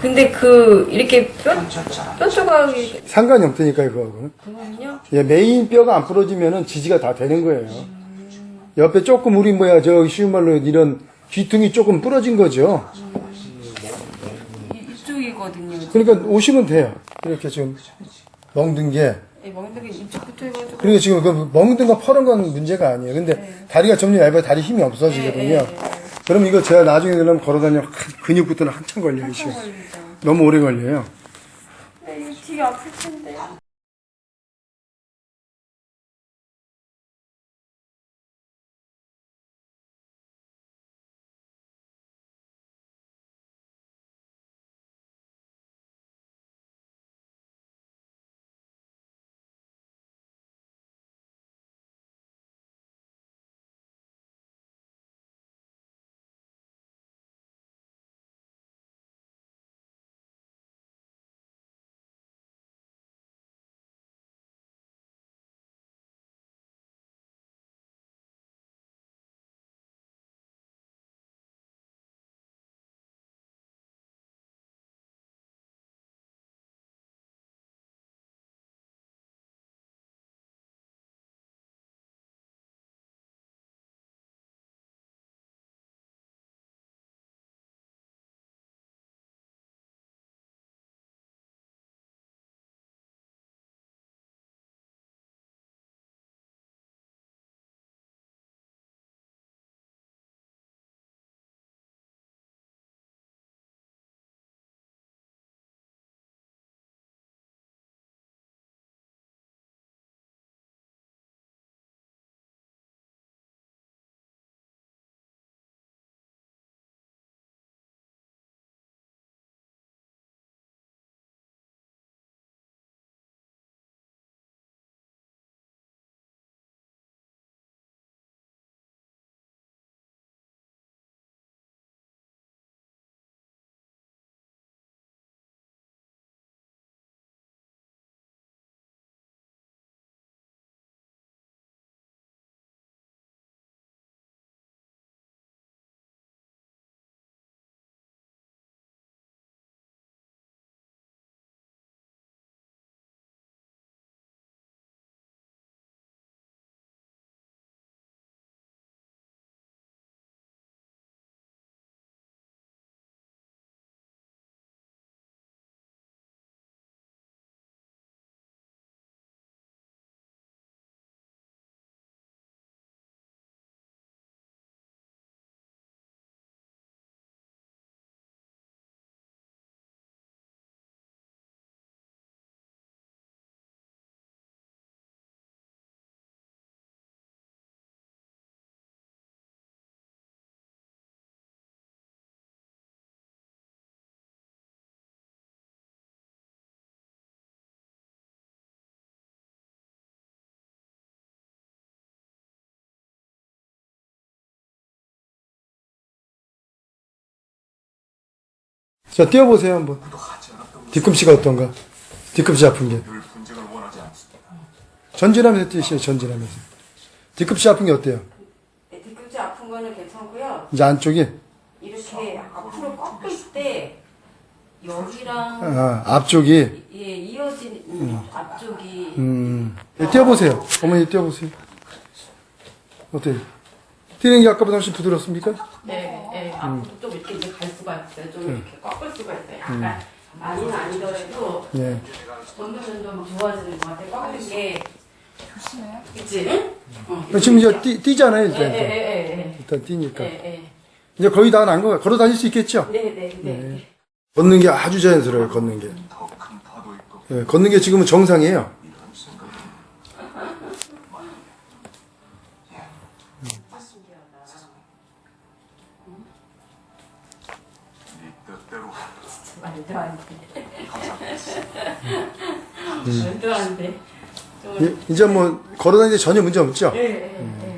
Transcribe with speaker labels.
Speaker 1: 근데 그 이렇게 뼈, 뼈 조각이
Speaker 2: 상관이 없다니까요, 그거하고는.
Speaker 1: 그거는요?
Speaker 2: 예, 메인 뼈가 안 부러지면은 지지가 다 되는 거예요. 옆에 조금 우리 뭐야, 저 쉬운 말로 이런 귀퉁이 조금 부러진 거죠.
Speaker 1: 이, 이쪽이거든요.
Speaker 2: 그러니까 오시면 돼요. 이렇게 지금 멍든 게.
Speaker 1: 이 먹는 게 이쪽부터 해가지고.
Speaker 2: 그러니까 지금 그 멍든 거 퍼는 건 문제가 아니에요. 근데 다리가 점점 얇아요. 다리 힘이 없어지거든요. 그럼 이거 제가 나중에 되려면 걸어다니면 한- 근육부터는 한참 걸려요, 이 시간.
Speaker 1: 걸리죠.
Speaker 2: 너무 오래 걸려요.
Speaker 1: 네, 이거 되게 아플 텐데.
Speaker 2: 자, 뛰어보세요, 한번. 뒤꿈치가 어떤가? 뒤꿈치 아픈 게. 전진하면서 뛰시요 전진하면서. 뒤꿈치 아픈 게 어때요?
Speaker 1: 네, 뒤꿈치 아픈 거는 괜찮고요.
Speaker 2: 이제 안쪽이?
Speaker 1: 이렇게 앞으로 꺾을 때 여기랑
Speaker 2: 아, 앞쪽이?
Speaker 1: 예, 이어진 이 앞쪽이
Speaker 2: 음. 네, 뛰어보세요. 어머니 뛰어보세요. 어때요? 뛰는 게 아까보다 훨씬 부드럽습니까?
Speaker 1: 네, 네, 앞으로 좀 이렇게 이제 갈 수가 있어요. 좀 이렇게 꺾을 수가 있어요. 약간 많이는 아니더라도
Speaker 2: 예.
Speaker 1: 점점 점점 좋아지는 것 같아요. 꺾는 게 조심해요. 그치? 응? 어.
Speaker 2: 지금 이제 뛰, 뛰잖아요,
Speaker 1: 예,
Speaker 2: 일단.
Speaker 1: 예, 예,
Speaker 2: 일단 뛰니까.
Speaker 1: 예, 예,
Speaker 2: 이제 거의 다 난 거, 걸어 다닐 수 있겠죠?
Speaker 1: 예. 네, 네, 네.
Speaker 2: 걷는 게 아주 자연스러워요, 걷는 게.
Speaker 3: 더 큰 파도 있고
Speaker 2: 예, 걷는 게 지금은 정상이에요.
Speaker 3: 이런 생각이 네
Speaker 1: 말도 안 돼.
Speaker 3: 감사합니다.
Speaker 1: 말도 안 돼. 좀,
Speaker 2: 예, 이제 뭐 걸어 다니는 데 전혀 문제 없죠?
Speaker 1: 예, 예, 예.